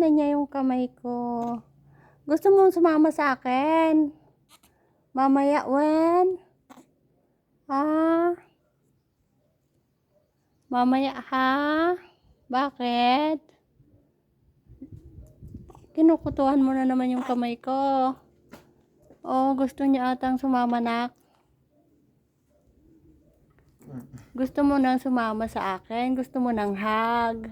na niya yung kamay ko. Gusto mo sumama sa akin? Mamaya, when? Ah? Mamaya, ha? Bakit? Kinukutuhan mo na naman yung kamay ko. Oh, gusto niya atang sumama, nak. Gusto mo nang sumama sa akin? Gusto mo nang hug?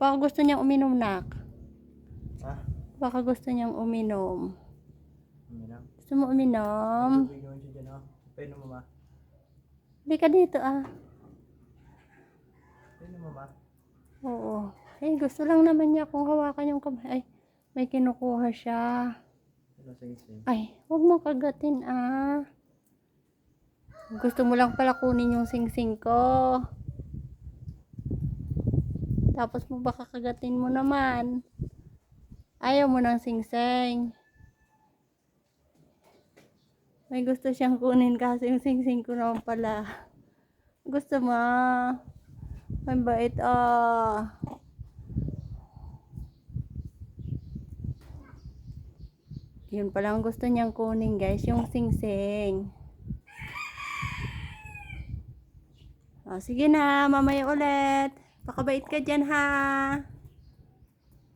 Baka gusto niyang uminom, nak. Ah, Baka gusto niyang uminom. uminom. Gusto mo uminom? Siya dyan, oh. Painom mo ba? Hindi ka dito, ah. Painom mo ba? Oo. Eh, gusto lang naman niya kung hawakan yung kamay. Ay, may kinukuha siya. Ano? Ay, huwag mo kagatin, ah. Gusto mo lang pala kunin yung sing-sing ko. Tapos mo baka kagatin mo naman. Ayaw mo ng sing-sing. May gusto siyang kunin kasi yung sing-sing ko naman pala. Gusto mo? Ang bait, ah. Yun pala ang gusto niyang kunin guys, yung sing-sing. Ah, sige na, mamaya ulit. Pakabait ka dyan ha.